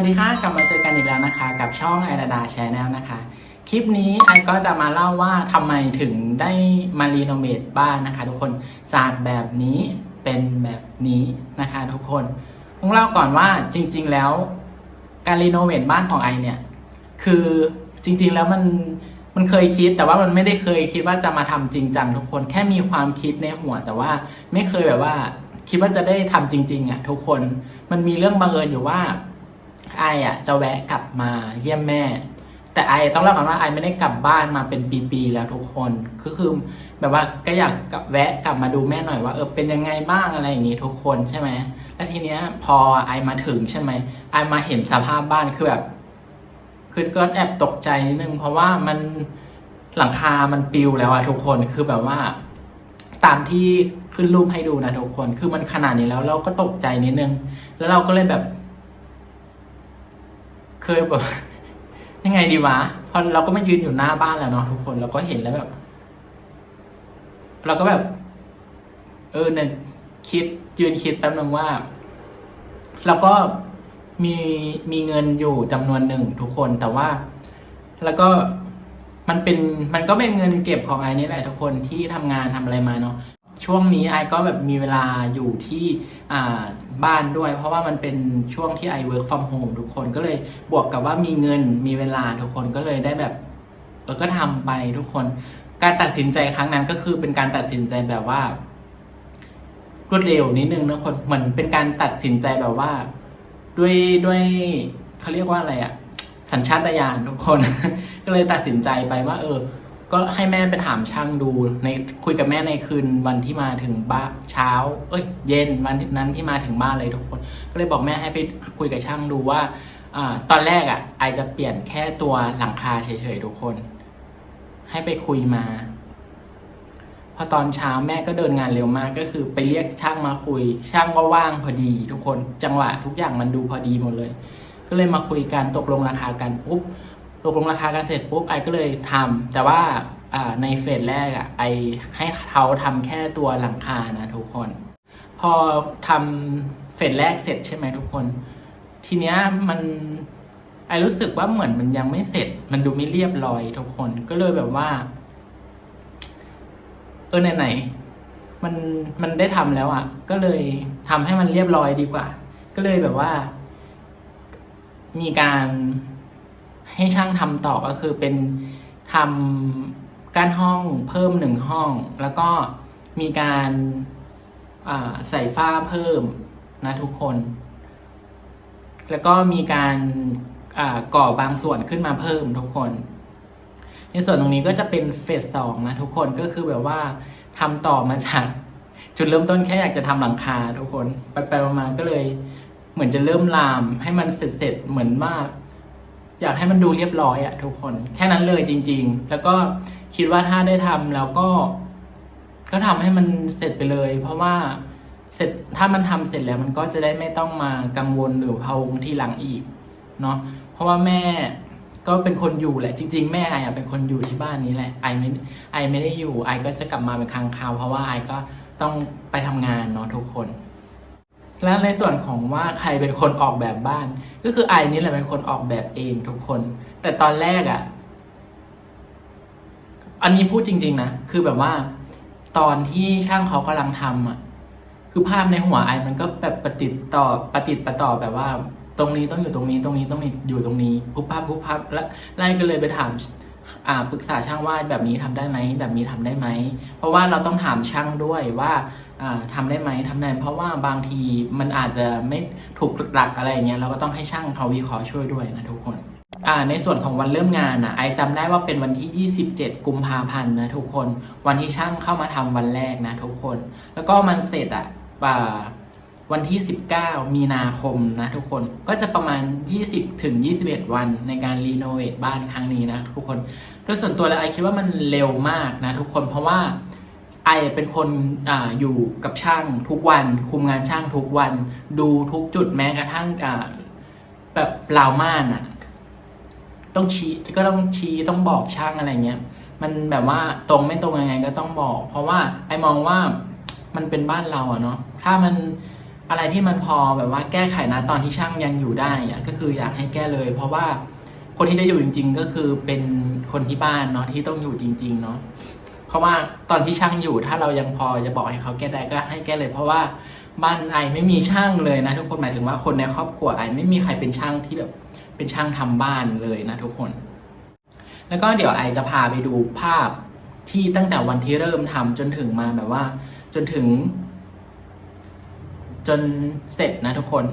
วัสดีค่ะ กลับมาเจอกันอีกแล้วนะคะ กับช่องไอราดาชนแนลนะคะ คลิปนี้ไอก็จะมาเล่าว่าทำไมถึงได้มารีโนเวทบ้านนะคะ ทุกคนจากแบบนี้เป็นแบบนี้นะคะ ทุกคนต้องเล่าก่อนว่าจริง ๆ แล้ว การรีโนเวทบ้านของไอเนี่ย คือจริง ๆ แล้วมันมันเคยคิดแต่ว่ามันไม่ได้เคยคิดว่าจะมาทำจริงจังทุกคนแค่มีความคิดในหัว แต่ว่าไม่เคยแบบว่า คิดว่าจะได้ทำจริง ๆอะทุกคนมันมีเรื่องบังเอิญอยู่ว่า ไออะจะแวะกลับมาเยี่ยมแม่ แต่ไอต้องเล่าก่อนว่าไอไม่ได้กลับบ้านมาเป็นปีๆแล้วทุกคนคือคือแบบว่าก็อยากกลับแวะกลับมาดูแม่หน่อยว่าเออเป็นยังไงบ้างอะไรอย่างงี้ทุกคนใช่ไหมแล้วทีเนี้ยพอไอมาถึงใช่ไหมไอมาเห็นสภาพบ้านคือแบบคือก็แอบตกใจนิดนึงเพราะว่ามันหลังคามันปิวแล้วอะทุกคนคือแบบว่า ตามที่ขึ้นรูปให้ดูนะทุกคน คือมันขนาดนี้แล้วเราก็ตกใจนิดนึง แล้วเราก็เลยแบบ เคยแบบยังไงดีวะพอเราก็ไม่ยืนอยู่หน้าบ้านแล้วเนาะทุกคนเราก็เห็นแล้วแบบ เราก็แบบ เออเนี่ยคิดยืนคิดแป๊บนึงว่าเราก็มีมีเงินอยู่จำนวนหนึ่งทุกคนแต่ว่า แล้วก็มันเป็นมันก็เป็นเงินเก็บของไอ้นี่แหละทุกคนที่ทำงานทำอะไรมาเนาะ ช่วงนี้ไอ้ก็แบบมีเวลาอยู่ที่บ้านด้วย เพราะว่ามันเป็นช่วงที่ไอ work from home ทุกคนก็เลยบวกกับว่ามีเงินมีเวลาทุกคนก็เลยได้แบบเออก็ทำไปทุกคน การตัดสินใจครั้งนั้นก็คือเป็นการตัดสินใจแบบว่ารวดเร็วนิดนึงนะคนเหมือนเป็นการตัดสินใจแบบว่า ด้วยด้วยเขาเรียกว่าอะไรอะสัญชาตญาณทุกคน ก็เลยตัดสินใจไปว่า เออ ก็ให้แม่ไปถามช่างดูในคุยกับแม่ในคืนวันที่มาถึงบ้านเช้า เอ้ย เย็นวันนั้นที่มาถึงบ้านเลยทุกคน ก็เลยบอกแม่ให้ไปคุยกับช่างดูว่าอตอนแรกอะ่ะไอจะเปลี่ยนแค่ตัวหลังคาเฉยๆทุกคน ให้ไปคุยมา พอตอนเช้าแม่ก็เดินงานเร็วมากก็คือไปเรียกช่างมาคุย ช่างก็ว่างพอดีทุกคน จังหวะทุกอย่างมันดูพอดีหมดเลย ก็เลยมาคุยกันตกลงราคากันปุ๊บ กลงราคากันเสร็จปุ๊บไอก็เลยทำแต่ว่าในเฟสแรกอะไอให้เขาทำแค่ตัวหลังคานะทุกคน พอทำเฟสแรกเสร็จใช่ไหมทุกคน ทีเนี้ยมันไอรู้สึกว่าเหมือนมันยังไม่เสร็จ มันดูไม่เรียบร้อยทุกคนก็เลยแบบว่า เออไหนๆมันมันได้ทำแล้วอะ ก็เลยทำให้มันเรียบร้อยดีกว่า ก็เลยแบบว่า มีการ ให้ช่างทำต่อก็คือเป็นทำก้านห้องเพิ่มหนึ่งห้อง แล้วก็มีการใส่ฝ้าเพิ่มนะทุกคน แล้วก็มีการก่อบางส่วนขึ้นมาเพิ่มทุกคน ในส่วนตรงนี้ก็จะเป็นเฟสสองนะทุกคนก็คือแบบว่าทำต่อมาจากจุดเริ่มต้นแค่อยากจะทำหลังคาทุกคน ไปไปๆมาๆก็เลย เหมือนจะเริ่มลามให้มันเสร็จเสร็จๆเหมือนว่า อยากให้มันดูเรียบร้อยอะทุกคนแค่นั้นเลยจริง ๆ แล้วก็คิดว่าถ้าได้ทำแล้วก็ ก็ทำให้มันเสร็จไปเลย เพราะว่าเสร็จถ้ามันทำเสร็จแล้วมันก็จะได้ไม่ต้องมากังวลหรือพะวงทีหลังอีกเนาะเพราะว่าแม่ก็เป็นคนอยู่แหละ จริง ๆ แม่ไออะเป็นคนอยู่ที่บ้านนี้แหละไอไม่ไอไม่ได้อยู่ไอก็จะกลับมาเป็นครั้งคราว เพราะว่าไอก็ต้องไปทำงานเนาะทุกคน และในส่วนของว่าใครเป็นคนออกแบบบ้าน ก็คือไอนี่แหละเป็นคนออกแบบเองทุกคน แต่ตอนแรกอะ่ะ อันนี้พูดจริง ๆ นะ คือแบบว่า ตอนที่ช่างเขากำลังทำอะ คือภาพในหัวไอมันก็แบบประติดต่อประติดประต่อแบบว่า ตรงนี้ต้องอยู่ตรงนี้ตรงนี้ต้องอยู่ตรงนี้พุบพับพุบพับแล้วไล่ก็เลยไปถามอ่าปรึกษาช่างว่าแบบนี้ทำได้ไหมแบบนี้ทำได้ไหมเพราะว่าเราต้องถามช่างด้วยว่า อ่าทำได้ไหมทำได้เพราะว่าบางทีมันอาจจะไม่ถูกหลักอะไรอย่างเงี้ยเราก็ต้องให้ช่างเขาวิเคราะห์ช่วยด้วยนะทุกคนในส่วนของวันเริ่มงานอะไอจำได้ว่าเป็นวันที่ 27 กุมภาพันธ์นะทุกคนวันที่ช่างเข้ามาทำวันแรกนะทุกคน แล้วก็มันเสร็จอะอ่าวันที่ 19 มีนาคมนะทุกคนก็จะประมาณ 20ถึง21 วันในการรีโนเวทบ้านครั้งนี้นะทุกคนโดยส่วนตัวแล้วไอคิดว่ามันเร็วมากนะทุกคนเพราะว่า ไอเป็นคนอ่าอยู่กับช่างทุกวัน คุมงานช่างทุกวัน ดูทุกจุดแม้กระทั่งอ่าแบบราวม่านอะต้องชี้ก็ต้องชี้ต้องบอกช่างอะไรเงี้ย มันแบบว่าตรงไม่ตรงยังไงก็ต้องบอก เพราะว่าไอมองว่ามันเป็นบ้านเราอะเนาะถ้ามันอะไรที่มันพอแบบว่าแก้ไขนะตอนที่ช่างยังอยู่ได้อะก็คืออยากให้แก้เลย เพราะว่าคนที่จะอยู่จริง ๆ ก็คือเป็นคนที่บ้านเนาะที่ต้องอยู่จริง ๆ เนาะ เพราะว่าตอนที่ช่างอยู่ถ้าเรายังพอจะบอกให้เขาแก้ได้ก็ให้แก้เลย เพราะว่าบ้านไอไม่มีช่างเลยนะทุกคนหมายถึงว่าคนในครอบครัวไอไม่มีใครเป็นช่างที่แบบเป็นช่างทำบ้านเลยนะทุกคน แล้วก็เดี๋ยวไอจะพาไปดูภาพที่ตั้งแต่วันที่เริ่มทำจนถึงมาแบบว่า จนถึง จนเสร็จนะทุกคน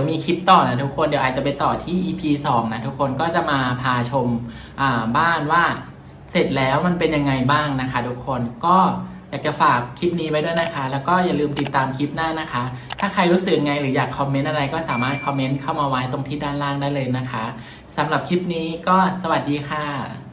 ยวมีคลิปต่อนะทุกคนเดี๋ยวอาจจะไปต่อที่ EP 2 นะทุกคนก็จะมาพาชมอ่าบ้านว่าเสร็จแล้วมันเป็นยังไงบ้างนะคะ ทุกคนก็อยากจะฝากคลิปนี้ไว้ด้วยนะคะ แล้วก็อย่าลืมติดตามคลิปหน้านะคะ ถ้าใครรู้สึกไงหรืออยากคอมเมนต์อะไรก็สามารถคอมเมนต์เข้ามาไว้ตรงที่ด้านล่างได้เลยนะคะสำหรับคลิปนี้ก็สวัสดีค่ะ